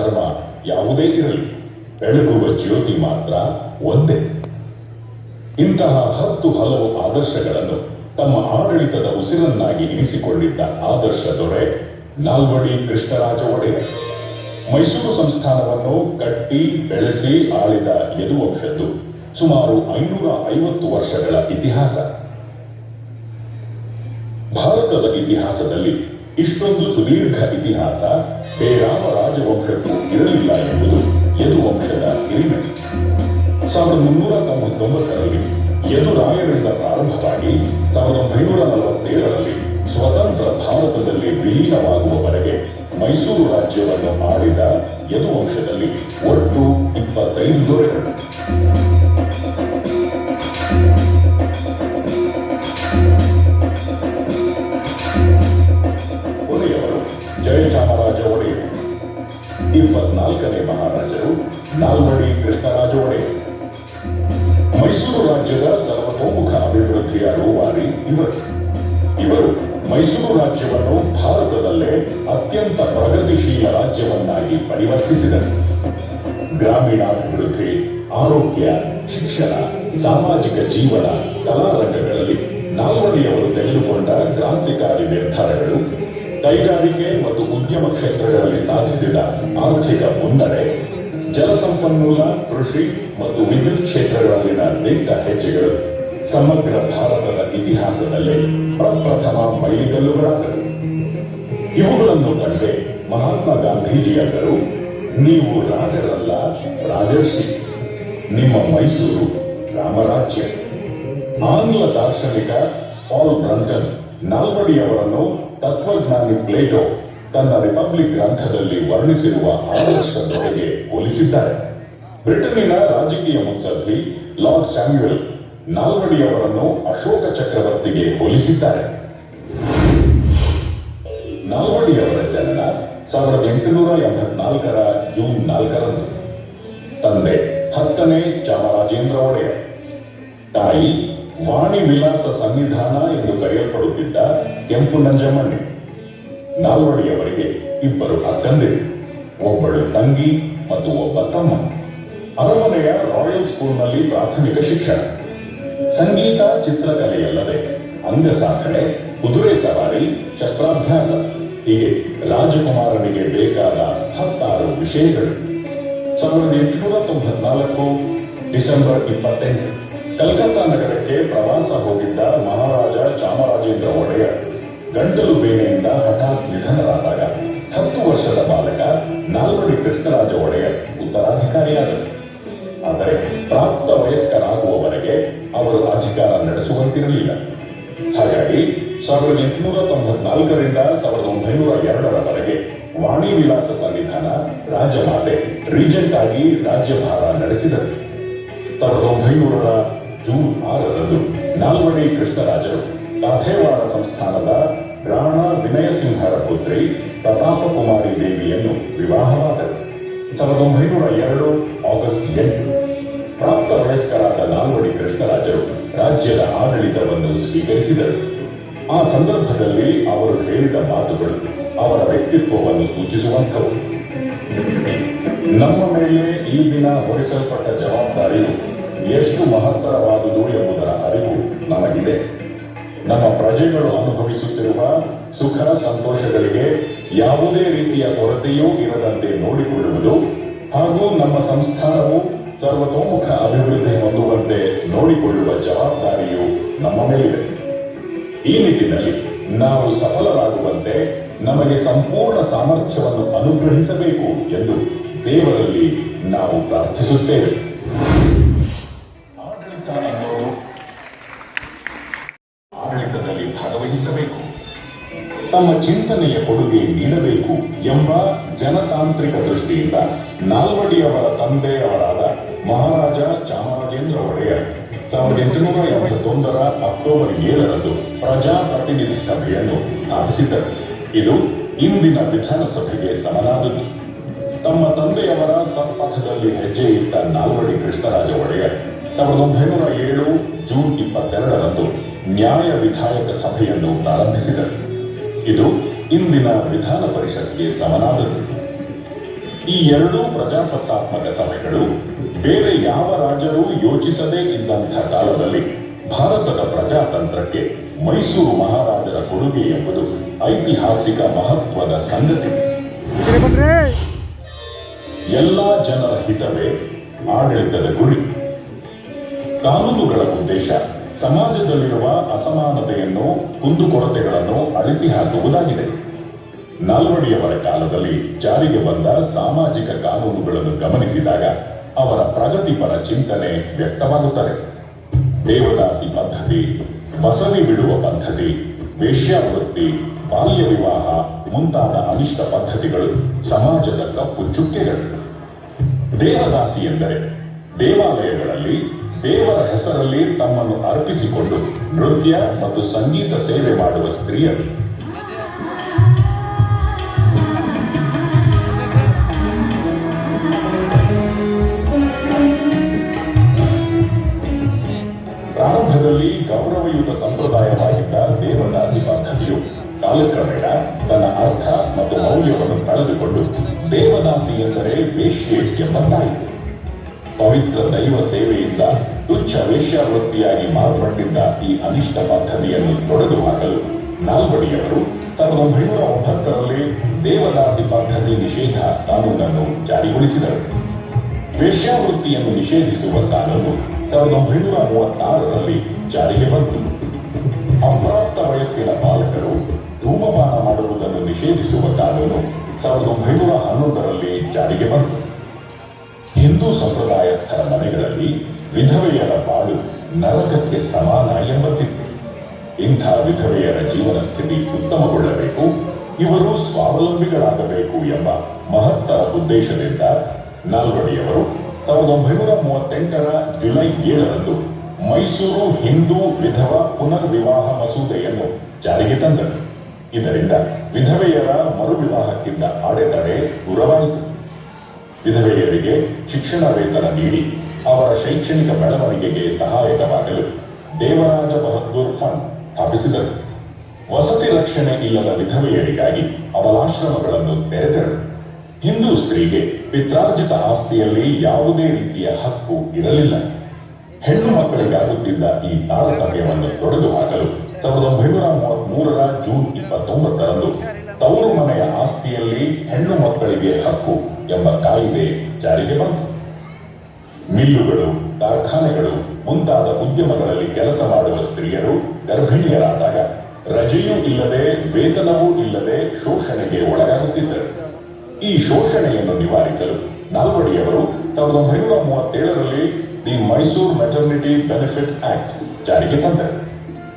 ಧರ್ಮ ಯಾವುದೇ ಇರಲಿ. ಬೆಳಗುವ ಜ್ಯೋತಿ ಮಾತ್ರ ಒಂದೇ. ಇಂತಹ ಹತ್ತು ಹಲವು ಆದರ್ಶಗಳನ್ನು ತಮ್ಮ ಆಡಳಿತದ ಉಸಿರನ್ನಾಗಿ ಇರಿಸಿಕೊಂಡಿದ್ದ ಆದರ್ಶ ದೊರೆ ನಾಲ್ವಡಿ ಕೃಷ್ಣರಾಜ ಒಡೆಯರ್. ಮೈಸೂರು ಸಂಸ್ಥಾನವನ್ನು ಕಟ್ಟಿ, ಬೆಳೆಸಿ, ಆಳಿದ ಯದುವಂಶದ್ದು ಸುಮಾರು ಐನೂರ ಐವತ್ತು ವರ್ಷಗಳ ಇತಿಹಾಸ. ಭಾರತದ ಇತಿಹಾಸದಲ್ಲಿ ಇಷ್ಟೊಂದು ಸುದೀರ್ಘ ಇತಿಹಾಸ ಬೇರಾವ ರಾಜವಂಶಕ್ಕೂ ಇರಲಿಲ್ಲ ಎಂಬುದು ಯದುವಂಶದ ಹಿರಿಮೆ. ಸಾವಿರದ ಮುನ್ನೂರ ತೊಂಬತ್ತೊಂಬತ್ತರಲ್ಲಿ ಯದುರಾಯರಿಂದ ಪ್ರಾರಂಭವಾಗಿ ಸಾವಿರದ ಒಂಬೈನೂರ ನಲವತ್ತೇಳರಲ್ಲಿ ಸ್ವತಂತ್ರ ಭಾರತದಲ್ಲಿ ವಿಲೀನವಾಗುವವರೆಗೆ ಮೈಸೂರು ರಾಜ್ಯವನ್ನು ಆಳಿದ ಯದುವಂಶದಲ್ಲಿ ಒಟ್ಟು ಇಪ್ಪತ್ತೈದು ದೊರೆಗಳು. ಇಪ್ಪತ್ನಾಲ್ಕನೇ ಮಹಾರಾಜರು ನಾಲ್ವಡಿ ಕೃಷ್ಣರಾಜ ಒಡೆಯರು ಮೈಸೂರು ರಾಜ್ಯದ ಸರ್ವತೋಮುಖ ಅಭಿವೃದ್ಧಿಯ ರೂವಾರಿ ಇವರು. ಇವರು ಮೈಸೂರು ರಾಜ್ಯವನ್ನು ಭಾರತದಲ್ಲೇ ಅತ್ಯಂತ ಪ್ರಗತಿಶೀಲ ರಾಜ್ಯವನ್ನಾಗಿ ಪರಿವರ್ತಿಸಿದರು. ಗ್ರಾಮೀಣಾಭಿವೃದ್ಧಿ, ಆರೋಗ್ಯ, ಶಿಕ್ಷಣ, ಸಾಮಾಜಿಕ ಜೀವನ, ಕಲಾರಂಗಗಳಲ್ಲಿ ನಾಲ್ವಡಿಯವರು ತೆಗೆದುಕೊಂಡ ಕ್ರಾಂತಿಕಾರಿ ನಿರ್ಧಾರಗಳು ಕೈಗಾರಿಕೆ ಮತ್ತು ಉದ್ಯಮ ಕ್ಷೇತ್ರಗಳಲ್ಲಿ ಸಾಧಿಸಿದ ಆರ್ಥಿಕ ಮುನ್ನಡೆ, ಜಲಸಂಪನ್ಮೂಲ, ಕೃಷಿ ಮತ್ತು ವಿದ್ಯುತ್ ಕ್ಷೇತ್ರಗಳಲ್ಲಿನ ದಿಟ್ಟ ಹೆಜ್ಜೆಗಳು ಸಮಗ್ರ ಭಾರತದ ಇತಿಹಾಸದಲ್ಲಿ ಪ್ರಪ್ರಥಮ ಮೈಲಿಗಲ್ಲುಗಳಾದವು. ಇವುಗಳನ್ನು ಕಂಡೇ ಮಹಾತ್ಮ ಗಾಂಧೀಜಿಯವರು, ನೀವು ರಾಜರಲ್ಲ, ರಾಜರ್ಷಿ. ನಿಮ್ಮ ಮೈಸೂರು ರಾಮರಾಜ್ಯ. ಆಂಗ್ಲ ದಾರ್ಶನಿಕ ಪಾಲ್ ಬ್ರಂಟನ್ ನಾಲ್ವಡಿಯವರನ್ನು ತತ್ವಜ್ಞಾನಿ ಪ್ಲೇಟೋ ತನ್ನ ರಿಪಬ್ಲಿಕ್ ಗ್ರಂಥದಲ್ಲಿ ವರ್ಣಿಸಿರುವ ಆದರ್ಶದೊಳಗೆ ಹೋಲಿಸಿದ್ದಾರೆ. ಬ್ರಿಟನ್ನಿನ ರಾಜಕೀಯ ಮುತ್ಸದ್ದಿ ಲಾರ್ಡ್ ಸ್ಯಾಮ್ಯುಯಲ್ ನಾಲ್ವಡಿಯವರನ್ನು ಅಶೋಕ ಚಕ್ರವರ್ತಿಗೆ ಹೋಲಿಸಿದ್ದಾರೆ. ನಾಲ್ವಡಿಯವರ ಜನನ ಸಾವಿರದ ಎಂಟುನೂರ ಎಂಬತ್ನಾಲ್ಕರ ಜೂನ್ ನಾಲ್ಕರಂದು. ತಂದೆ ಹತ್ತನೇ ಚಾಮರಾಜೇಂದ್ರ ಒಡೆಯರ್. ತಾಯಿ ವಾಣಿ ವಿಲಾಸ ಸಂವಿಧಾನ ಎಂದು ಕರೆಯಲ್ಪಡುತ್ತಿದ್ದ ಕೆಂಪು ನಂಜಮ್ಮಣ್ಣಿ ನಾಲ್ವಡಿಯವರಿಗೆ ಇಬ್ಬರು ಅಕ್ಕಂದಿರು, ಒಬ್ಬಳು ತಂಗಿ ಮತ್ತು ಒಬ್ಬ ತಮ್ಮ. ಅರಮನೆಯ ರಾಯಲ್ ಸ್ಕೂಲ್ನಲ್ಲಿ ಪ್ರಾಥಮಿಕ ಶಿಕ್ಷಣ. ಸಂಗೀತ, ಚಿತ್ರಕಲೆಯಲ್ಲದೆ ಅಂಗಸಾಧನೆ ಕುದುರೆ ಸವಾರಿ, ಶಸ್ತ್ರಾಭ್ಯಾಸ, ಹೀಗೆ ರಾಜಕುಮಾರನಿಗೆ ಬೇಕಾದ ಹತ್ತಾರು ವಿಷಯಗಳು. ಸಾವಿರದ ಎಂಟುನೂರ ತೊಂಬತ್ನಾಲ್ಕು ಡಿಸೆಂಬರ್ ಇಪ್ಪತ್ತೆಂಟು. ಕಲ್ಕತ್ತಾ ನಗರಕ್ಕೆ ಪ್ರವಾಸ ಹೋಗಿದ್ದ ಮಹಾರಾಜ ಚಾಮರಾಜೇಂದ್ರ ಒಡೆಯರ್, ಗಂಟಲು ಬೇನೆಯಿಂದ ಹಠಾತ್ ನಿಧನರಾದಾಗ ಹತ್ತು ವರ್ಷದ ಬಾಲಕ ನಾಲ್ವಡಿ ಕೃಷ್ಣರಾಜ ಒಡೆಯರ್ ಉತ್ತರಾಧಿಕಾರಿಯಾದರು. ಆದರೆ ಪ್ರಾಪ್ತ ವಯಸ್ಕರಾಗುವವರೆಗೆ ಅವರು ಅಧಿಕಾರ ನಡೆಸುವಂತಿರಲಿಲ್ಲ. ಹಾಗಾಗಿ ಸಾವಿರದ ಎಂಟುನೂರ ತೊಂಬತ್ನಾಲ್ಕರಿಂದ ಸಾವಿರದ ಒಂಬೈನೂರ ಎರಡರವರೆಗೆ ವಾಣಿ ವಿಲಾಸ ಸಂವಿಧಾನ ರಾಜಮಾತೆ ರೀಜೆಂಟ್ ಆಗಿ ರಾಜ್ಯಭಾರ ನಡೆಸಿದರು. ಸಾವಿರದ ಒಂಬೈನೂರ ಜೂನ್ ಆರರಂದು ನಾಲ್ವಡಿ ಕೃಷ್ಣರಾಜರು ಕಾಥೇವಾಡ ಸಂಸ್ಥಾನದ ರಾಣಾ ವಿನಯ ಸಿಂಹರ ಪುತ್ರಿ ಪ್ರತಾಪ ಕುಮಾರಿ ದೇವಿಯನ್ನು ವಿವಾಹವಾದರು. ಸಾವಿರದ ಒಂಬೈನೂರ ಎರಡು ಆಗಸ್ಟ್ ಎಂಟು ಪ್ರಾಪ್ತ ವಯಸ್ಕರಾದ ನಾಲ್ವಡಿ ಕೃಷ್ಣರಾಜರು ರಾಜ್ಯದ ಆಡಳಿತವನ್ನು ಸ್ವೀಕರಿಸಿದರು. ಆ ಸಂದರ್ಭದಲ್ಲಿ ಅವರು ಹೇಳಿದ ಮಾತುಗಳು ಅವರ ವ್ಯಕ್ತಿತ್ವವನ್ನು ಸೂಚಿಸುವಂಥವು. ನಮ್ಮ ಮೇಲೆ ಈ ದಿನ ಹೊರಿಸಲ್ಪಟ್ಟ ಜವಾಬ್ದಾರಿಯು ಎಷ್ಟು ಮಹತ್ತರವಾದುದು ಎಂಬುದರ ಅರಿವು ನಮಗಿದೆ. ನಮ್ಮ ಪ್ರಜೆಗಳು ಅನುಭವಿಸುತ್ತಿರುವ ಸುಖ ಸಂತೋಷಗಳಿಗೆ ಯಾವುದೇ ರೀತಿಯ ಕೊರತೆಯೂ ಇರದಂತೆ ನೋಡಿಕೊಳ್ಳುವುದು ಹಾಗೂ ನಮ್ಮ ಸಂಸ್ಥಾನವು ಸರ್ವತೋಮುಖ ಅಭಿವೃದ್ಧಿ ಹೊಂದುವಂತೆ ನೋಡಿಕೊಳ್ಳುವ ಜವಾಬ್ದಾರಿಯು ನಮ್ಮ ಮೇಲಿದೆ. ಈ ನಿಟ್ಟಿನಲ್ಲಿ ನಾವು ಸಫಲರಾಗುವಂತೆ ನಮಗೆ ಸಂಪೂರ್ಣ ಸಾಮರ್ಥ್ಯವನ್ನು ಅನುಗ್ರಹಿಸಬೇಕು ಎಂದು ದೇವರಲ್ಲಿ ನಾವು ಪ್ರಾರ್ಥಿಸುತ್ತೇವೆ. ಚಿಂತನೆಯ ಕೊಡುಗೆ ನೀಡಬೇಕು ಎಂಬ ಜನತಾಂತ್ರಿಕ ದೃಷ್ಟಿಯಿಂದ ನಾಲ್ವಡಿಯವರ ತಂದೆಯವರಾದ ಮಹಾರಾಜ ಚಾಮರಾಜೇಂದ್ರ ಒಡೆಯರ್ ಸಾವಿರದ ಎಂಟುನೂರ ಎಂಬತ್ತೊಂದರ ಅಕ್ಟೋಬರ್ ಏಳರಂದು ಪ್ರಜಾಪ್ರತಿನಿಧಿ ಸಭೆಯನ್ನು ಸ್ಥಾಪಿಸಿದ್ದರು ಇದು ಇಂದಿನ ವಿಧಾನಸಭೆಗೆ ಸಮನಾದದ್ದು. ತಮ್ಮ ತಂದೆಯವರ ಸತ್ಪಥದಲ್ಲಿ ಹೆಜ್ಜೆ ಇಟ್ಟ ನಾಲ್ವಡಿ ಕೃಷ್ಣರಾಜ ಒಡೆಯರ್ ಸಾವಿರದ ಒಂಬೈನೂರ ಏಳು ಜೂನ್ ಇಪ್ಪತ್ತೆರಡರಂದು ನ್ಯಾಯ ವಿಧಾಯಕ ಸಭೆಯನ್ನು ಪ್ರಾರಂಭಿಸಿದರು. ಇದು ಇಂದಿನ ವಿಧಾನ ಪರಿಷತ್ಗೆ ಸಮನಾದದ್ದು. ಈ ಎರಡೂ ಪ್ರಜಾಸತ್ತಾತ್ಮಕ ಸಭೆಗಳು ಬೇರೆ ಯಾವ ರಾಜರೂ ಯೋಚಿಸದೇ ಇದ್ದಂಥ ಕಾಲದಲ್ಲಿ ಭಾರತದ ಪ್ರಜಾತಂತ್ರಕ್ಕೆ ಮೈಸೂರು ಮಹಾರಾಜರ ಕೊಡುಗೆ ಎಂಬುದು ಐತಿಹಾಸಿಕ ಮಹತ್ವದ ಸಂಗತಿ. ಎಲ್ಲ ಜನರ ಹಿತವೇ ಆಡಳಿತದ ಗುರಿ. ಕಾನೂನುಗಳ ಉದ್ದೇಶ ಸಮಾಜದಲ್ಲಿರುವ ಅಸಮಾನತೆಯನ್ನು, ಕುಂದುಕೊರತೆಗಳನ್ನು ಅಳಿಸಿ ಹಾಕುವುದಾಗಿದೆ. ನಾಲ್ವಡಿಯವರ ಕಾಲದಲ್ಲಿ ಜಾರಿಗೆ ಬಂದ ಸಾಮಾಜಿಕ ಕಾನೂನುಗಳನ್ನು ಗಮನಿಸಿದಾಗ ಅವರ ಪ್ರಗತಿಪರ ಚಿಂತನೆ ವ್ಯಕ್ತವಾಗುತ್ತದೆ. ದೇವದಾಸಿ ಪದ್ಧತಿ ಬಸವಿ ಬಿಡುವ ಪದ್ಧತಿ, ವೇಶ್ಯಾವೃತ್ತಿ, ಬಾಲ್ಯ ವಿವಾಹ ಮುಂತಾದ ಅನಿಷ್ಟ ಪದ್ಧತಿಗಳು ಸಮಾಜದ ಕಪ್ಪು ಚುಕ್ಕೆಗಳು. ದೇವದಾಸಿ ಎಂದರೆ ದೇವಾಲಯಗಳಲ್ಲಿ ದೇವರ ಹೆಸರಲ್ಲಿ ತಮ್ಮನ್ನು ಅರ್ಪಿಸಿಕೊಂಡು ನೃತ್ಯ ಮತ್ತು ಸಂಗೀತ ಸೇವೆ ಮಾಡುವ ಸ್ತ್ರೀಯರು. ಪ್ರಾರಂಭದಲ್ಲಿ ಗೌರವಯುತ ಸಂಪ್ರದಾಯವಾಗಿದ್ದ ದೇವದಾಸಿ ಪದ್ಧತಿಯು ಕಾಲಕ್ರಮೇಣ ತನ್ನ ಅರ್ಥ ಮತ್ತು ಮೌಲ್ಯವನ್ನು ಕಳೆದುಕೊಂಡು ದೇವದಾಸಿ ಎಂದರೆ ವೇಶ್ಯೆ ಎಂಬಂತಾಯಿತು ಪವಿತ್ರ ದೈವ ಸೇವೆಯಿಂದ ತುಚ್ಛ ವೇಷ್ಯಾವೃತ್ತಿಯಾಗಿ ಮಾರ್ಪಟ್ಟಿದ್ದ ಈ ಅನಿಷ್ಟ ಪದ್ಧತಿಯನ್ನು ತೊಡೆದು ಹಾಕಲು ನಾಲ್ವಡಿಯವರು ಸಾವಿರದ ಒಂಬೈನೂರ ಒಂಬತ್ತರಲ್ಲಿ ದೇವದಾಸಿ ಪದ್ಧತಿ ನಿಷೇಧ ಕಾನೂನನ್ನು ಜಾರಿಗೊಳಿಸಿದರು. ವೇಶ್ಯಾವೃತ್ತಿಯನ್ನು ನಿಷೇಧಿಸುವ ಕಾನೂನು ಸಾವಿರದ ಒಂಬೈನೂರ ಮೂವತ್ತಾರರಲ್ಲಿ ಜಾರಿಗೆ ಬಂತು. ಅಪ್ರಾಪ್ತ ವಯಸ್ಸಿನ ಬಾಲಕರು ಧೂಮಪಾನ ಮಾಡುವುದನ್ನು ನಿಷೇಧಿಸುವ ಕಾನೂನು ಸಾವಿರದ ಒಂಬೈನೂರ ಹನ್ನೊಂದರಲ್ಲಿ ಜಾರಿಗೆ ಬಂತು. ಹಿಂದೂ ಸಂಪ್ರದಾಯಸ್ಥರ ಮನೆಗಳಲ್ಲಿ ವಿಧವೆಯರ ಬಾಳು ನರಕಕ್ಕೆ ಸಮಾನ ಎಂಬಂತಿತ್ತು. ಇಂಥ ವಿಧವೆಯರ ಜೀವನ ಸ್ಥಿತಿ ಉತ್ತಮಗೊಳ್ಳಬೇಕು, ಇವರು ಸ್ವಾವಲಂಬಿಗಳಾಗಬೇಕು ಎಂಬ ಮಹತ್ತರ ಉದ್ದೇಶದಿಂದ ನಾಲ್ವಡಿಯವರು ಸಾವಿರದ ಒಂಬೈನೂರ ಮೂವತ್ತೆಂಟರ ಜುಲೈ ಏಳರಂದು ಮೈಸೂರು ಹಿಂದೂ ವಿಧವಾ ಪುನರ್ವಿವಾಹ ಮಸೂದೆಯನ್ನು ಜಾರಿಗೆ ತಂದರು. ಇದರಿಂದ ವಿಧವೆಯರ ಮರುವಿವಾಹಕ್ಕಿಂತ ಅಡೆತಡೆ ದೂರವಾಯಿತು. ವಿಧವೆಯರಿಗೆ ಶಿಕ್ಷಣ ವೇತನ ನೀಡಿ ಅವರ ಶೈಕ್ಷಣಿಕ ಬೆಳವಣಿಗೆಗೆ ಸಹಾಯಕವಾಗಲು ದೇವರಾಜ ಬಹದ್ದೂರ್ ಫಂಡ್ ಸ್ಥಾಪಿಸಿದರು. ವಸತಿ ರಕ್ಷಣೆ ಇಲ್ಲದ ವಿಧವೆಯರಿಗಾಗಿ ಅಬಲಾಶ್ರಮಗಳನ್ನು ತೆರೆದರು. ಹಿಂದೂ ಸ್ತ್ರೀಗೆ ಪಿತ್ರಾರ್ಜಿತ ಆಸ್ತಿಯಲ್ಲಿ ಯಾವುದೇ ರೀತಿಯ ಹಕ್ಕು ಇರಲಿಲ್ಲ. ಹೆಣ್ಣು ಮಕ್ಕಳಿಗಾಗುತ್ತಿದ್ದ ಈ ತಾರತಮ್ಯವನ್ನು ತೊಡೆದು ಹಾಕಲು ಸಾವಿರದ ಒಂಬೈನೂರ ಮೂರರ ಜೂನ್ ಇಪ್ಪತ್ತೊಂಬತ್ತರಂದು ತವರು ಮನೆಯ ಆಸ್ತಿಯಲ್ಲಿ ಹೆಣ್ಣು ಮಕ್ಕಳಿಗೆ ಹಕ್ಕು ಎಂಬ ಕಾಯಿದೆ ಜಾರಿಗೆ ಬಂತು. ಮಿಲ್ಲುಗಳು, ಕಾರ್ಖಾನೆಗಳು, ಮುಂತಾದ ಉದ್ಯಮಗಳಲ್ಲಿ ಕೆಲಸ ಮಾಡುವ ಸ್ತ್ರೀಯರು ಗರ್ಭಿಣಿಯರಾದಾಗ ರಜೆಯೂ ಇಲ್ಲದೆ, ವೇತನವೂ ಇಲ್ಲದೆ ಶೋಷಣೆಗೆ ಒಳಗಾಗುತ್ತಿದ್ದರು. ಈ ಶೋಷಣೆಯನ್ನು ನಿವಾರಿಸಲು ನಾಲ್ವಡಿಯವರು ಸಾವಿರದ ಒಂಬೈನೂರ ಮೂವತ್ತೇಳರಲ್ಲಿ the Mysore maternity benefit act ಜಾರಿಗೆ ತಂದರು.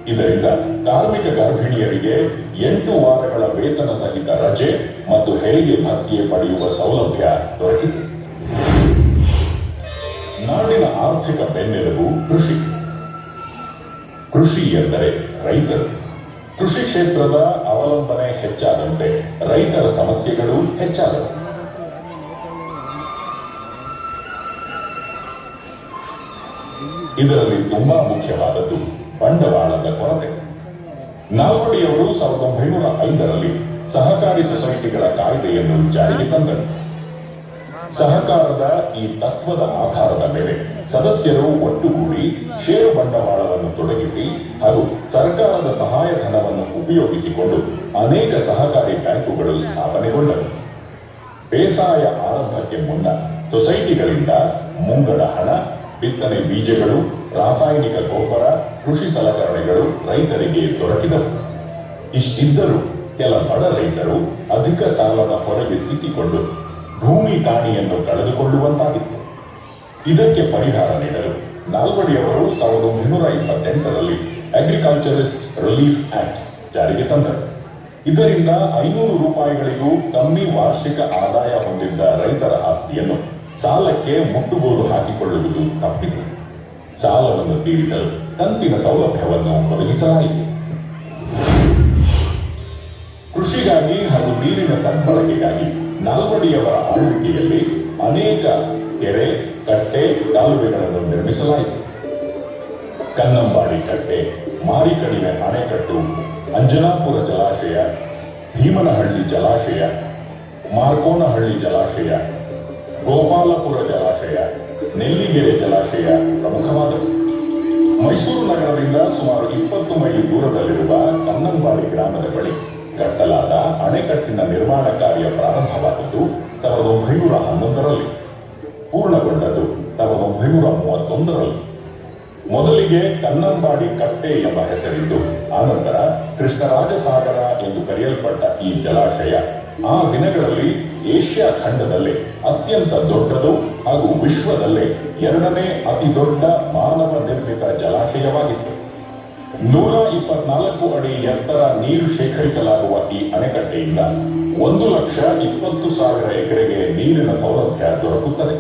ಇದರಿಂದ ಕಾರ್ಮಿಕ ಗರ್ಭಿಣಿಯರಿಗೆ ಎಂಟು ವಾರಗಳ ವೇತನ ಸಹಿತ ರಜೆ ಮತ್ತು ಹೆರಿಗೆ ಭತ್ಯೆ ಪಡೆಯುವ ಸೌಲಭ್ಯ ದೊರಕಿತು ನಾಡಿನ ಆರ್ಥಿಕ ಬೆನ್ನೆಲುಬು ಕೃಷಿ. ಕೃಷಿ ಎಂದರೆ ರೈತರು. ಕೃಷಿ ಕ್ಷೇತ್ರದ ಅವಲಂಬನೆ ಹೆಚ್ಚಾದಂತೆ ರೈತರ ಸಮಸ್ಯೆಗಳು ಹೆಚ್ಚಾದವು. ಇದರಲ್ಲಿ ತುಂಬಾ ಮುಖ್ಯವಾದದ್ದು ಬಂಡವಾಳದ ಕೊರತೆ. ನಾಲ್ವಡಿಯವರು ಸಾವಿರದ ಒಂಬೈನೂರ ಐದರಲ್ಲಿ ಸಹಕಾರಿ ಸೊಸೈಟಿಗಳ ಕಾಯ್ದೆಯನ್ನು ಜಾರಿಗೆ ತಂದರು. ಸಹಕಾರದ ಈ ತತ್ವದ ಆಧಾರದ ಮೇಲೆ ಸದಸ್ಯರು ಒಟ್ಟುಗೂಡಿ ಷೇರು ಬಂಡವಾಳವನ್ನು ತೊಡಗಿಸಿ ಹಾಗೂ ಸರ್ಕಾರದ ಸಹಾಯಧನವನ್ನು ಉಪಯೋಗಿಸಿಕೊಂಡು ಅನೇಕ ಸಹಕಾರಿ ಬ್ಯಾಂಕುಗಳು ಸ್ಥಾಪನೆಗೊಂಡವು. ಬೇಸಾಯ ಆರಂಭಕ್ಕೆ ಮುನ್ನ ಸೊಸೈಟಿಗಳಿಂದ ಮುಂಗಡ ಹಣ ಬಿತ್ತನೆ ಬೀಜಗಳು, ರಾಸಾಯನಿಕ ಗೊಬ್ಬರ, ಕೃಷಿ ಸಲಕರಣೆಗಳು ರೈತರಿಗೆ ದೊರಕಿದವು. ಇಷ್ಟಿದ್ದರೂ ಕೆಲ ಬಡ ರೈತರು ಅಧಿಕ ಸಾಲದ ಹೊರಗೆ ಸಿಕ್ಕಿಕೊಂಡು ಭೂಮಿ ಕಾಣಿಯನ್ನು ಕಳೆದುಕೊಳ್ಳುವಂತಾಗಿತ್ತು. ಇದಕ್ಕೆ ಪರಿಹಾರ ನೀಡಲು ನಾಲ್ವಡಿಯವರು ಸಾವಿರದ ಒಂಬೈನೂರ ಇಪ್ಪತ್ತೆಂಟರಲ್ಲಿ ಅಗ್ರಿಕಲ್ಚರಿಸ್ಟ್ ರಿಲೀಫ್ ಆಕ್ಟ್ ಜಾರಿಗೆ ತಂದರು. ಇದರಿಂದ ಐನೂರು ರೂಪಾಯಿಗಳಿಗೂ ಕಮ್ಮಿ ವಾರ್ಷಿಕ ಆದಾಯ ಹೊಂದಿದ್ದ ರೈತರ ಆಸ್ತಿಯನ್ನು ಸಾಲಕ್ಕೆ ಮುಟ್ಟುಗೋಲು ಹಾಕಿಕೊಳ್ಳುವುದು ತಪ್ಪಿದೆ. ಸಾಲವನ್ನು ತೀರಿಸಲು ಕಂತಿನ ಸೌಲಭ್ಯವನ್ನು ಒದಗಿಸಲಾಯಿತು ಕೃಷಿಗಾಗಿ ಹಾಗೂ ನೀರಿನ ಸದ್ಬಳಕೆಗಾಗಿ ನಾಲ್ವಡಿಯವರ ಆಳ್ವಿಕೆಯಲ್ಲಿ ಅನೇಕ ಕೆರೆ, ಕಟ್ಟೆ, ಕಾಲುವೆಗಳನ್ನು ನಿರ್ಮಿಸಲಾಯಿತು ಕನ್ನಂಬಾಡಿ ಕಟ್ಟೆ ಮಾರಿಕಡಿಮೆ ಅಣೆಕಟ್ಟು, ಅಂಜನಾಪುರ ಜಲಾಶಯ, ಭೀಮನಹಳ್ಳಿ ಜಲಾಶಯ, ಮಾರ್ಕೋನಹಳ್ಳಿ ಜಲಾಶಯ ಗೋಪಾಲಪುರ ಜಲಾಶಯ, ನೆಲ್ಲಿಗೆರೆ ಜಲಾಶಯ ಪ್ರಮುಖವಾದವು ಮೈಸೂರು ನಗರದಿಂದ ಸುಮಾರು ಇಪ್ಪತ್ತು ಮೈಲಿ ದೂರದಲ್ಲಿರುವ ಕನ್ನಂಬಾಡಿ ಗ್ರಾಮದ ಬಳಿ ಕಟ್ಟಲಾದ ಅಣೆಕಟ್ಟಿನ ನಿರ್ಮಾಣ ಕಾರ್ಯ ಪ್ರಾರಂಭವಾದದ್ದು ಸಾವಿರದ ಒಂಬೈನೂರ ಹನ್ನೊಂದರಲ್ಲಿ. ಪೂರ್ಣಗೊಂಡದ್ದು ಸಾವಿರದ ಒಂಬೈನೂರ ಮೂವತ್ತೊಂದರಲ್ಲಿ. ಮೊದಲಿಗೆ ಕನ್ನಂಬಾಡಿ ಕಟ್ಟೆ ಎಂಬ ಹೆಸರಿದ್ದು ಆನಂತರ ಕೃಷ್ಣರಾಜಸಾಗರ ಎಂದು ಕರೆಯಲ್ಪಟ್ಟ ಈ ಜಲಾಶಯ ಆ ದಿನಗಳಲ್ಲಿ ಏಷ್ಯಾ ಖಂಡದಲ್ಲೇ ಅತ್ಯಂತ ದೊಡ್ಡದು ಹಾಗೂ ವಿಶ್ವದಲ್ಲೇ ಎರಡನೇ ಅತಿ ದೊಡ್ಡ ಮಾನವ ನಿರ್ಮಿತ ಜಲಾಶಯವಾಗಿತ್ತು. ನೂರ ಇಪ್ಪತ್ನಾಲ್ಕು ಅಡಿ ಎತ್ತರ ನೀರು ಶೇಖರಿಸಲಾಗುವ ಈ ಅಣೆಕಟ್ಟೆಯಿಂದ ಒಂದು ಲಕ್ಷ ಇಪ್ಪತ್ತು ಸಾವಿರ ಎಕರೆಗೆ ನೀರಿನ ಸೌಲಭ್ಯ ದೊರಕುತ್ತದೆ.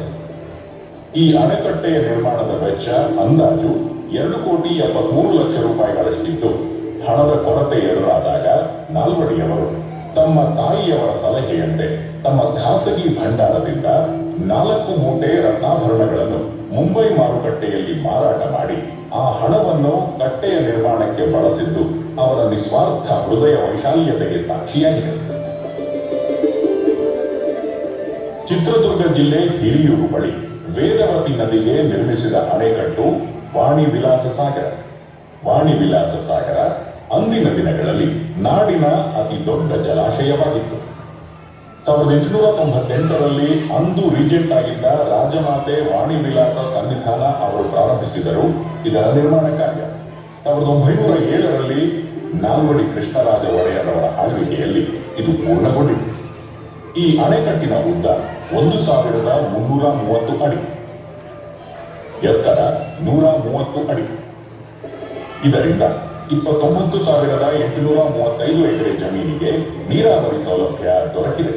ಈ ಅಣೆಕಟ್ಟೆಯ ನಿರ್ಮಾಣದ ವೆಚ್ಚ ಅಂದಾಜು ಎರಡು ಕೋಟಿ ಎಪ್ಪತ್ಮೂರು ಲಕ್ಷ ರೂಪಾಯಿಗಳಷ್ಟಿದ್ದು, ಹಣದ ಕೊರತೆ ಎದುರಾದಾಗ ನಾಲ್ವಡಿಯವರು ತಮ್ಮ ತಾಯಿಯವರ ಸಲಹೆಯಂತೆ, ತಮ್ಮ ಖಾಸಗಿ ಭಂಡಾರದಿಂದ ನಾಲ್ಕು ಮೂಟೆ ರತ್ನಾಭರಣಗಳನ್ನು ಮುಂಬೈ ಮಾರುಕಟ್ಟೆಯಲ್ಲಿ ಮಾರಾಟ ಮಾಡಿ, ಆ ಹಣವನ್ನು ಕಟ್ಟೆಯ ನಿರ್ಮಾಣಕ್ಕೆ ಬಳಸಿದ್ದು ಅವರ ನಿಸ್ವಾರ್ಥ ಹೃದಯ ವೈಶಾಲ್ಯತೆಗೆ ಸಾಕ್ಷಿಯಾಗಿದೆ. ಚಿತ್ರದುರ್ಗ ಜಿಲ್ಲೆ ಹಿರಿಯೂರು ಬಳಿ ವೇದವತಿ ನದಿಗೆ ನಿರ್ಮಿಸಿದ ಅಣೆಕಟ್ಟು ವಾಣಿ ವಿಲಾಸ ಸಾಗರ. ವಾಣಿ ವಿಲಾಸ ಸಾಗರ ಅಂದಿನ ದಿನಗಳಲ್ಲಿ ನಾಡಿನ ಅತಿ ದೊಡ್ಡ ಜಲಾಶಯವಾಗಿತ್ತು. ಸಾವಿರದ ಎಂಟುನೂರ ತೊಂಬತ್ತೆಂಟರಲ್ಲಿ ಅಂದು ರೀಜೆಂಟ್ ಆಗಿದ್ದ ರಾಜಮಾತೆ ವಾಣಿ ವಿಲಾಸ ಸನ್ನಿಧಾನ ಅವರು ಪ್ರಾರಂಭಿಸಿದರು ಇದರ ನಿರ್ಮಾಣ ಕಾರ್ಯ. ಸಾವಿರದ ಒಂಬೈನೂರ ಏಳರಲ್ಲಿ ನಾಲ್ವಡಿ ಕೃಷ್ಣರಾಜ ಒಡೆಯರವರ ಆಳ್ವಿಕೆಯಲ್ಲಿ ಇದು ಪೂರ್ಣಗೊಂಡಿತು. ಈ ಅಣೆಕಟ್ಟಿನ ಉದ್ದ ಒಂದು ಸಾವಿರದ ಮುನ್ನೂರ ಮೂವತ್ತು ಅಡಿ. ಎತ್ತರ ನೂರ ಮೂವತ್ತು ಅಡಿ. ಇದರಿಂದ ಇಪ್ಪತ್ತೊಂಬತ್ತು ಸಾವಿರದ ಎಂಟುನೂರ ಮೂವತ್ತೈದು ಎಕರೆ ಜಮೀನಿಗೆ ನೀರಾವರಿ ಸೌಲಭ್ಯ ದೊರಕಿದೆ.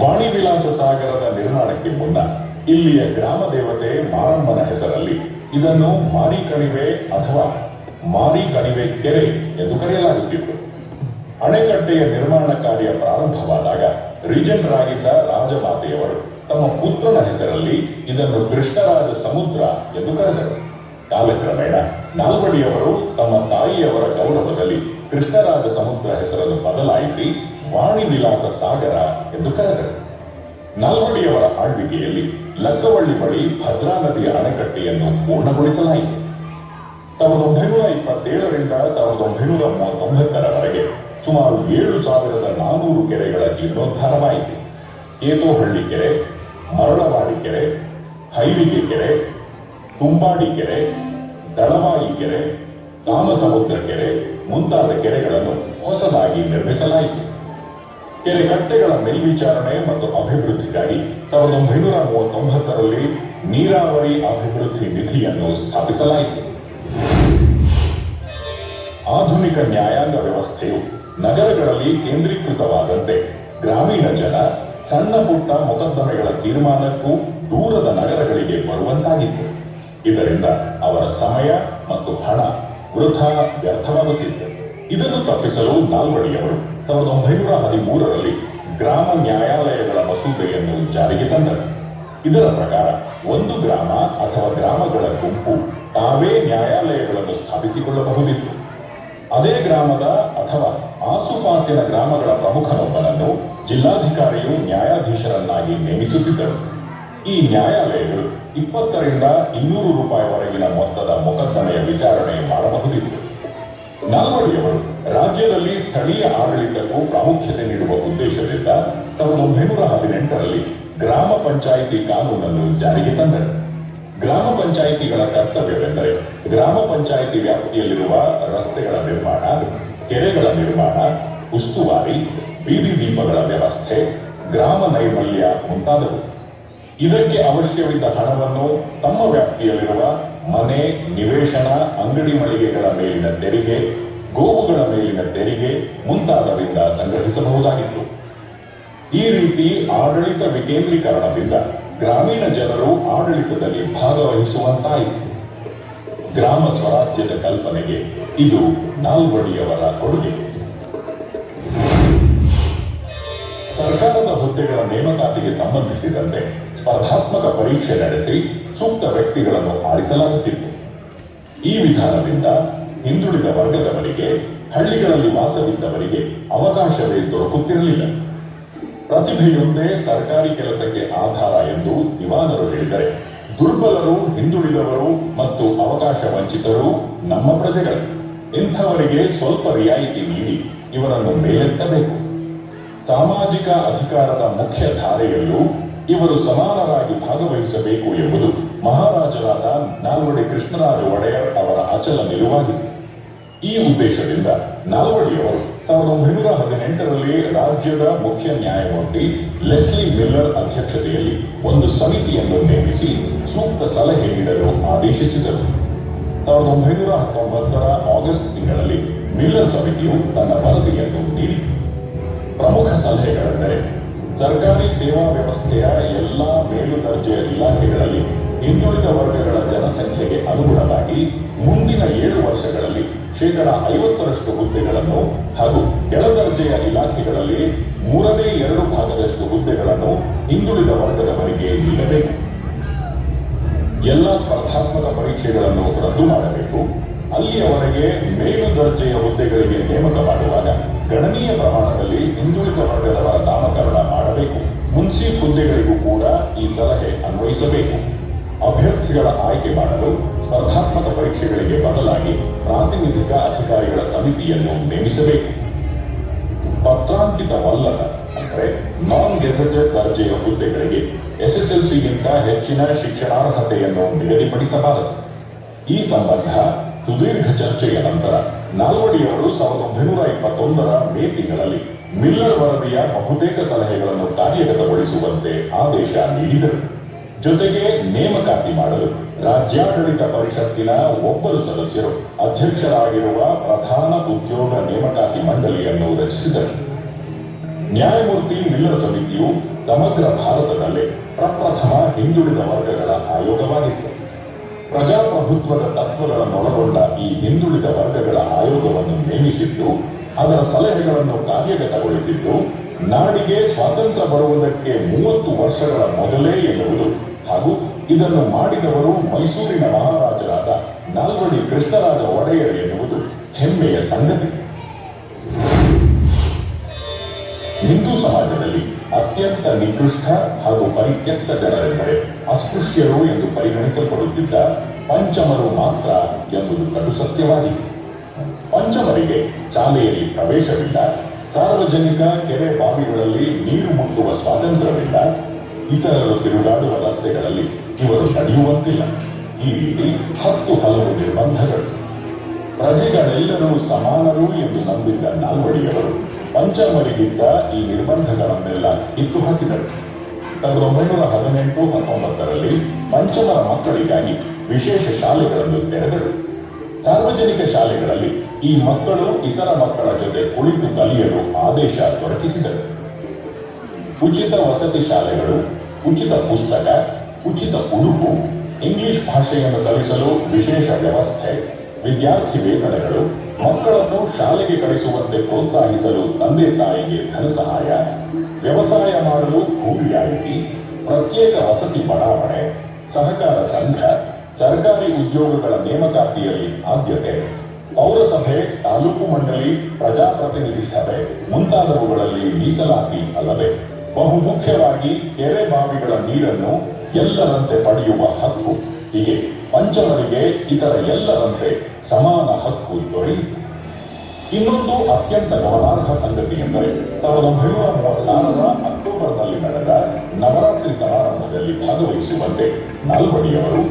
ವಾಣಿ ವಿಲಾಸ ಸಾಗರದ ನಿರ್ಮಾಣಕ್ಕೆ ಮುನ್ನ ಇಲ್ಲಿಯ ಗ್ರಾಮ ದೇವತೆ ಮಾರಮ್ಮನ ಹೆಸರಲ್ಲಿ ಇದನ್ನು ಮಾರಿ ಕಣಿವೆ ಅಥವಾ ಮಾರಿ ಕಣಿವೆ ಕೆರೆ ಎಂದು ಕರೆಯಲಾಗುತ್ತಿತ್ತು. ಅಣೆಕಟ್ಟೆಯ ನಿರ್ಮಾಣ ಕಾರ್ಯ ಪ್ರಾರಂಭವಾದಾಗ ರೀಜೆಂಟರಾಗಿದ್ದ ರಾಜಮಾತೆಯವರು ತಮ್ಮ ಪುತ್ರನ ಹೆಸರಲ್ಲಿ ಇದನ್ನು ಕೃಷ್ಣರಾಜ ಸಮುದ್ರ ಎಂದು ಕರೆದರು. ಕಾಲಕ್ರಮೇಣ ನಾಲ್ವಡಿಯವರು ತಮ್ಮ ತಾಯಿಯವರ ಗೌರವದಲ್ಲಿ ಕೃಷ್ಣರಾಜ ಸಮುದ್ರ ಹೆಸರನ್ನು ಬದಲಾಯಿಸಿ ವಾಣಿ ವಿಲಾಸ ಸಾಗರ ಎಂದು ಕರೆದರು. ನಾಲ್ವಡಿಯವರ ಆಳ್ವಿಕೆಯಲ್ಲಿ ಲಕ್ಕವಳ್ಳಿ ಬಳಿ ಭದ್ರಾ ನದಿಯ ಅಣೆಕಟ್ಟೆಯನ್ನು ಪೂರ್ಣಗೊಳಿಸಲಾಯಿತು. ಸಾವಿರದ ಒಂಬೈನೂರ ಇಪ್ಪತ್ತೇಳರಿಂದ ಸಾವಿರದ ಒಂಬೈನೂರ ಮೂವತ್ತೊಂಬತ್ತರವರೆಗೆ ಸುಮಾರು ಏಳು ಸಾವಿರದ ನಾನೂರು ಕೆರೆಗಳ ಜೀರ್ಣೋದ್ಧಾರವಾಯಿತು. ಕೇತೋಹಳ್ಳಿ ಕೆರೆ, ಮರಳವಾಡಿ ಕೆರೆ ಹೈರಿಗೆ ಕೆರೆ ತುಂಬಾಡಿ ಕೆರೆ ದಳವಾಯಿ ಕೆರೆ ಕಾಮಸಮುದ್ರ ಕೆರೆ ಮುಂತಾದ ಕೆರೆಗಳನ್ನು ಹೊಸದಾಗಿ ನಿರ್ಮಿಸಲಾಯಿತು. ಕೆರೆ ಕಟ್ಟೆಗಳ ಮೇಲ್ವಿಚಾರಣೆ ಮತ್ತು ಅಭಿವೃದ್ಧಿಗಾಗಿ ಸಾವಿರದ ಒಂಬೈನೂರ ಮೂವತ್ತೊಂಬತ್ತರಲ್ಲಿ ನೀರಾವರಿ ಅಭಿವೃದ್ಧಿ ನಿಧಿಯನ್ನು ಸ್ಥಾಪಿಸಲಾಯಿತು. ಆಧುನಿಕ ನ್ಯಾಯಾಂಗ ವ್ಯವಸ್ಥೆಯು ನಗರಗಳಲ್ಲಿ ಕೇಂದ್ರೀಕೃತವಾದಂತೆ ಗ್ರಾಮೀಣ ಜನ ಸಣ್ಣ ಪುಟ್ಟ ಮೊಕದ್ದಮೆಗಳ ತೀರ್ಮಾನಕ್ಕೂ ದೂರದ ನಗರಗಳಿಗೆ ಬರುವಂತಾಗಿತ್ತು. ಇದರಿಂದ ಅವರ ಸಮಯ ಮತ್ತು ಹಣ ವೃಥ ವ್ಯರ್ಥವಾಗುತ್ತಿತ್ತು. ಇದನ್ನು ತಪ್ಪಿಸಲು ನಾಲ್ವಡಿಯವರು ಸಾವಿರದ ಒಂಬೈನೂರ ಹದಿಮೂರರಲ್ಲಿ ಗ್ರಾಮ ನ್ಯಾಯಾಲಯಗಳ ಮಸೂದೆಯನ್ನು ಜಾರಿಗೆ ತಂದರು. ಇದರ ಪ್ರಕಾರ ಒಂದು ಗ್ರಾಮ ಅಥವಾ ಗ್ರಾಮಗಳ ಗುಂಪು ತಾವೇ ನ್ಯಾಯಾಲಯಗಳನ್ನು ಸ್ಥಾಪಿಸಿಕೊಳ್ಳಬಹುದಿತ್ತು. ಅದೇ ಗ್ರಾಮದ ಅಥವಾ ಆಸುಪಾಸಿನ ಗ್ರಾಮಗಳ ಪ್ರಮುಖನೊಬ್ಬನನ್ನು ಜಿಲ್ಲಾಧಿಕಾರಿಯು ನ್ಯಾಯಾಧೀಶರನ್ನಾಗಿ ನೇಮಿಸುತ್ತಿದ್ದರು. ಈ ನ್ಯಾಯಾಲಯಗಳು ಇಪ್ಪತ್ತರಿಂದ ಇನ್ನೂರು ರೂಪಾಯಿವರೆಗಿನ ಮೊತ್ತದ ಮೊಕದ್ದಮೆಯ ವಿಚಾರಣೆ ಮಾಡಬಹುದಿತ್ತು. ನಾಲ್ವಡಿಯವರು ರಾಜ್ಯದಲ್ಲಿ ಸ್ಥಳೀಯ ಆಡಳಿತಕ್ಕೂ ಪ್ರಾಮುಖ್ಯತೆ ನೀಡುವ ಉದ್ದೇಶದಿಂದ ಸಾವಿರದ ಒಂಬೈನೂರ ಹದಿನೆಂಟರಲ್ಲಿ ಗ್ರಾಮ ಪಂಚಾಯಿತಿ ಕಾನೂನನ್ನು ಜಾರಿಗೆ ತಂದರು. ಗ್ರಾಮ ಪಂಚಾಯಿತಿಗಳ ಕರ್ತವ್ಯವೆಂದರೆ ಗ್ರಾಮ ಪಂಚಾಯಿತಿ ವ್ಯಾಪ್ತಿಯಲ್ಲಿರುವ ರಸ್ತೆಗಳ ನಿರ್ಮಾಣ, ಕೆರೆಗಳ ನಿರ್ಮಾಣ, ಉಸ್ತುವಾರಿ, ಬೀದಿ ದೀಪಗಳ ವ್ಯವಸ್ಥೆ, ಗ್ರಾಮ ನೈರ್ಮಲ್ಯ ಮುಂತಾದವು. ಇದಕ್ಕೆ ಅವಶ್ಯವಿದ್ದ ಹಣವನ್ನು ತಮ್ಮ ವ್ಯಾಪ್ತಿಯಲ್ಲಿರುವ ಮನೆ, ನಿವೇಶನ, ಅಂಗಡಿ ಮಳಿಗೆಗಳ ಮೇಲಿನ ತೆರಿಗೆ, ಗೋವುಗಳ ಮೇಲಿನ ತೆರಿಗೆ ಮುಂತಾದವರಿಂದ ಸಂಗ್ರಹಿಸಬಹುದಾಗಿತ್ತು. ಈ ರೀತಿ ಆಡಳಿತ ವಿಕೇಂದ್ರೀಕರಣದಿಂದ ಗ್ರಾಮೀಣ ಜನರು ಆಡಳಿತದಲ್ಲಿ ಭಾಗವಹಿಸುವಂತಾಯಿತು. ಗ್ರಾಮ ಸ್ವರಾಜ್ಯದ ಕಲ್ಪನೆಗೆ ಇದು ನಾಲ್ವಡಿಯವರ ಕೊಡುಗೆ. ಸರ್ಕಾರದ ಹುದ್ದೆಗಳ ನೇಮಕಾತಿಗೆ ಸಂಬಂಧಿಸಿದಂತೆ ಸ್ಪರ್ಧಾತ್ಮಕ ಪರೀಕ್ಷೆ ನಡೆಸಿ ಸೂಕ್ತ ವ್ಯಕ್ತಿಗಳನ್ನು ಆರಿಸಲಾಗುತ್ತಿತ್ತು. ಈ ವಿಧಾನದಿಂದ ಹಿಂದುಳಿದ ವರ್ಗದವರಿಗೆ, ಹಳ್ಳಿಗಳಲ್ಲಿ ವಾಸವಿದ್ದವರಿಗೆ ಅವಕಾಶವೇ ದೊರಕುತ್ತಿರಲಿಲ್ಲ. ಪ್ರತಿಭೆಯೊಂದೇ ಸರ್ಕಾರಿ ಕೆಲಸಕ್ಕೆ ಆಧಾರ ಎಂದು ದಿವಾನರು ಹೇಳಿದರೆ, ದುರ್ಬಲರು ಹಿಂದುಳಿದವರು ಮತ್ತು ಅವಕಾಶ ವಂಚಿತರು ನಮ್ಮ ಪ್ರಜೆಗಳು. ಇಂಥವರಿಗೆ ಸ್ವಲ್ಪ ರಿಯಾಯಿತಿ ನೀಡಿ ಇವರನ್ನು ಮೇಲೆತ್ತಬೇಕು. ಸಾಮಾಜಿಕ ಅಧಿಕಾರದ ಮುಖ್ಯ ಧಾರೆಯಲ್ಲೂ ಇವರು ಸಮಾನರಾಗಿ ಭಾಗವಹಿಸಬೇಕು ಎಂಬುದು ಮಹಾರಾಜರಾದ ನಾಲ್ವಡಿ ಕೃಷ್ಣರಾಜ ಒಡೆಯರ್ ಅವರ ಅಚಲ ನಿಲುವಾಗಿತ್ತು ಈ ಉದ್ದೇಶದಿಂದ ನಾಲ್ವಡಿಯವರು ಸಾವಿರದ ಒಂಬೈನೂರ ಹದಿನೆಂಟರಲ್ಲಿ ರಾಜ್ಯದ ಮುಖ್ಯ ನ್ಯಾಯಮೂರ್ತಿ ಲೆಸ್ಲಿ ಮಿಲ್ಲರ್ ಅಧ್ಯಕ್ಷತೆಯಲ್ಲಿ ಒಂದು ಸಮಿತಿಯನ್ನು ನೇಮಿಸಿ ಸೂಕ್ತ ಸಲಹೆ ನೀಡಲು ಆದೇಶಿಸಿದರು. ಸಾವಿರದ ಒಂಬೈನೂರ ಹತ್ತೊಂಬತ್ತರ ಆಗಸ್ಟ್ ತಿಂಗಳಲ್ಲಿ ಮಿಲ್ಲರ್ ಸಮಿತಿಯು ತನ್ನ ವರದಿಯನ್ನು ನೀಡಿತು. ಪ್ರಮುಖ ಸಲಹೆಗಳೆಂದರೆ ಸರ್ಕಾರಿ ಸೇವಾ ವ್ಯವಸ್ಥೆಯ ಎಲ್ಲಾ ಮೇಲುದರ್ಜೆಯ ಇಲಾಖೆಗಳಲ್ಲಿ ಹಿಂದುಳಿದ ವರ್ಗಗಳ ಜನಸಂಖ್ಯೆಗೆ ಅನುಗುಣವಾಗಿ ಮುಂದಿನ ಏಳು ವರ್ಷಗಳಲ್ಲಿ ಶೇಕಡ ಐವತ್ತರಷ್ಟು ಹುದ್ದೆಗಳನ್ನು ಹಾಗೂ ಕೆಳದರ್ಜೆಯ ಇಲಾಖೆಗಳಲ್ಲಿ ಮೂರನೇ ಎರಡು ಭಾಗದಷ್ಟು ಹುದ್ದೆಗಳನ್ನು ಹಿಂದುಳಿದ ವರ್ಗದವರಿಗೆ ನೀಡಬೇಕು. ಎಲ್ಲ ಸ್ಪರ್ಧಾತ್ಮಕ ಪರೀಕ್ಷೆಗಳನ್ನು ರದ್ದು ಮಾಡಬೇಕು. ಅಲ್ಲಿಯವರೆಗೆ ಮೇಲು ದರ್ಜೆಯ ಹುದ್ದೆಗಳಿಗೆ ನೇಮಕ ಮಾಡುವಾಗ ಗಣನೀಯ ಪ್ರಮಾಣದಲ್ಲಿ ಹಿಂದುಳಿದ ವರ್ಗದವರ ನಾಮಕರಣ ಮಾಡಬೇಕು. ಮುನ್ಸಿ ಹುದ್ದೆಗಳಿಗೂ ಕೂಡ ಈ ಸಲಹೆ ಅನ್ವಯಿಸಬೇಕು. ಅಭ್ಯರ್ಥಿಗಳ ಆಯ್ಕೆ ಮಾಡಲು ಸ್ಪರ್ಧಾತ್ಮಕ ಪರೀಕ್ಷೆಗಳಿಗೆ ಬದಲಾಗಿ ಪ್ರಾತಿನಿಧಿಕ ಅಧಿಕಾರಿಗಳ ಸಮಿತಿಯನ್ನು ನೇಮಿಸಬೇಕು. ಪತ್ರಾಂಕಿತವಲ್ಲದ ಅಂದರೆ ನಾನ್ ಗೆಸೆಟೆಡ್ ದರ್ಜೆಯ ಹುದ್ದೆಗಳಿಗೆ ಎಸ್ಎಸ್ಎಲ್ಸಿಗಿಂತ ಹೆಚ್ಚಿನ ಶಿಕ್ಷಣಾರ್ಹತೆಯನ್ನು ನಿಗದಿಪಡಿಸಬಾರದು. ಈ ಸಂಬಂಧ ಸುದೀರ್ಘ ಚರ್ಚೆಯ ನಂತರ ನಾಲ್ವಡಿಯವರು ಸಾವಿರದ ಒಂಬೈನೂರ ಇಪ್ಪತ್ತೊಂದರ ಮೇ ತಿಂಗಳಲ್ಲಿ ಮಿಲ್ಲರ್ ವರದಿಯ ಬಹುತೇಕ ಸಲಹೆಗಳನ್ನು ಕಾರ್ಯಗತಗೊಳಿಸುವಂತೆ ಆದೇಶ ನೀಡಿದರು. ಜೊತೆಗೆ ನೇಮಕಾತಿ ಮಾಡಲು ರಾಜ್ಯಾಡಳಿತ ಪರಿಷತ್ತಿನ ಒಬ್ಬರು ಸದಸ್ಯರು ಅಧ್ಯಕ್ಷರಾಗಿರುವ ಪ್ರಧಾನ ಉದ್ಯೋಗ ನೇಮಕಾತಿ ಮಂಡಳಿಯನ್ನು ರಚಿಸಿದರು. ನ್ಯಾಯಮೂರ್ತಿ ಮಿಲ್ಲರ್ ಸಮಿತಿಯು ಸಮಗ್ರ ಭಾರತದಲ್ಲೇ ಪ್ರಪ್ರಥಮ ಹಿಂದುಳಿದ ವರ್ಗಗಳ ಆಯೋಗವಾಗಿತ್ತು. ಪ್ರಜಾಪ್ರಭುತ್ವದ ತತ್ವಗಳನ್ನೊಳಗೊಂಡ ಈ ಹಿಂದುಳಿದ ವರ್ಗಗಳ ಆಯೋಗವನ್ನು ನೇಮಿಸಿದ್ದು ಅದರ ಸಲಹೆಗಳನ್ನು ಕಾರ್ಯಗತಗೊಳಿಸಿದ್ದು, ನಾಡಿಗೆ ಸ್ವಾತಂತ್ರ್ಯ ಬರುವುದಕ್ಕೆ ಮೂವತ್ತು ವರ್ಷಗಳ ಮೊದಲೇ ಎನ್ನುವುದು. ಹಾಗೂ ಇದನ್ನು ಮಾಡಿದವರು ಮೈಸೂರಿನ ಮಹಾರಾಜರಾದ ನಾಲ್ವಡಿ ಕೃಷ್ಣರಾಜ ಒಡೆಯರ್ ಎನ್ನುವುದು ಹೆಮ್ಮೆಯ ಸಂಗತಿ. ಹಿಂದೂ ಸಮಾಜದಲ್ಲಿ ಅತ್ಯಂತ ನಿಕೃಷ್ಟ ಹಾಗೂ ಪರಿತ್ಯಕ್ತ ಜನರೆಂದರೆ ಅಸ್ಪೃಶ್ಯರು ಎಂದು ಪರಿಗಣಿಸಲ್ಪಡುತ್ತಿದ್ದ ಪಂಚಮರು ಮಾತ್ರ ಎಂಬುದು ಕಟು ಸತ್ಯವಾಗಿದೆ. ಪಂಚಮರಿಗೆ ಶಾಲೆಯಲ್ಲಿ ಪ್ರವೇಶವಿಲ್ಲ. ಸಾರ್ವಜನಿಕ ಕೆರೆ ಬಾವಿಗಳಲ್ಲಿ ನೀರು ಮುಟ್ಟುವ ಸ್ವಾತಂತ್ರ್ಯವಿಲ್ಲ. ಇತರರು ತಿರುಗಾಡುವ ರಸ್ತೆಗಳಲ್ಲಿ ಇವರು ನಡೆಯುವಂತಿಲ್ಲ. ಈ ರೀತಿ ಹತ್ತು ಹಲವು ನಿರ್ಬಂಧಗಳು. ಪ್ರಜೆಗಳೆಲ್ಲರೂ ಸಮಾನರು ಎಂದು ನಂಬಿದ್ದ ನಾಲ್ವಡಿಯವರು ಪಂಚಮರಿಗಿದ್ದ ಈ ನಿರ್ಬಂಧಗಳನ್ನೆಲ್ಲ ಕಿತ್ತು ಹಾಕಿದರು ಸಾವಿರದ ಒಂಬೈನೂರ ಹದಿನೆಂಟು ಹತ್ತೊಂಬತ್ತರಲ್ಲಿ ಪಂಚಮರ ಮಕ್ಕಳಿಗಾಗಿ ವಿಶೇಷ ಶಾಲೆಗಳನ್ನು ತೆರೆದರು. ಸಾರ್ವಜನಿಕ ಶಾಲೆಗಳಲ್ಲಿ ಈ ಮಕ್ಕಳು ಇತರ ಮಕ್ಕಳ ಜೊತೆ ಕುಳಿತು ಕಲಿಯಲು ಆದೇಶ ದೊರಕಿಸಿದರು. ಉಚಿತ ವಸತಿ ಶಾಲೆಗಳು, ಉಚಿತ ಪುಸ್ತಕ, ಉಚಿತ ಉಡುಪು, ಇಂಗ್ಲಿಷ್ ಭಾಷೆಯನ್ನು ಕಲಿಸಲು ವಿಶೇಷ ವ್ಯವಸ್ಥೆ, ವಿದ್ಯಾರ್ಥಿ ವೇತನಗಳು, ಮಕ್ಕಳನ್ನು ಶಾಲೆಗೆ ಕಳಿಸುವಂತೆ ಪ್ರೋತ್ಸಾಹಿಸಲು ತಂದೆ ತಾಯಿಗೆ ಧನ ಸಹಾಯ, ವ್ಯವಸಾಯ ಮಾಡಲು ಭೂ ಪ್ರತ್ಯೇಕ ವಸತಿ ಬಡಾವಣೆ, ಸಹಕಾರ ಸಂಘ ಸರ್ಕಾರಿ ಉದ್ಯೋಗಗಳ ನೇಮಕಾತಿಯಲ್ಲಿ ಆದ್ಯತೆ, ಪೌರಸಭೆ, ತಾಲೂಕು ಮಂಡಳಿ, ಪ್ರಜಾಪ್ರತಿನಿಧಿ ಸಭೆ ಮುಂತಾದವುಗಳಲ್ಲಿ ಮೀಸಲಾತಿ ಅಲ್ಲದೆ ಬಹುಮುಖ್ಯವಾಗಿ ಕೆರೆ ಬಾವಿಗಳ ನೀರನ್ನು ಎಲ್ಲರಂತೆ ಪಡೆಯುವ ಹಕ್ಕು. ಹೀಗೆ ಪಂಚಮರಿಗೆ ಇತರ ಎಲ್ಲರಂತೆ ಸಮಾನ ಹಕ್ಕು ದೊರೆಯಿತು. ಇನ್ನೊಂದು ಅತ್ಯಂತ ಗಮನಾರ್ಹ ಸಂಗತಿ ಎಂದರೆ ಸಾವಿರದ ಒಂಬೈನೂರ ಮೂವತ್ತಾರರ ಅಕ್ಟೋಬರ್ನಲ್ಲಿ ನಡೆದ ನವರಾತ್ರಿ ಸಮಾರಂಭದಲ್ಲಿ ಭಾಗವಹಿಸುವಂತೆ ನಾಲ್ವಡಿಯವರು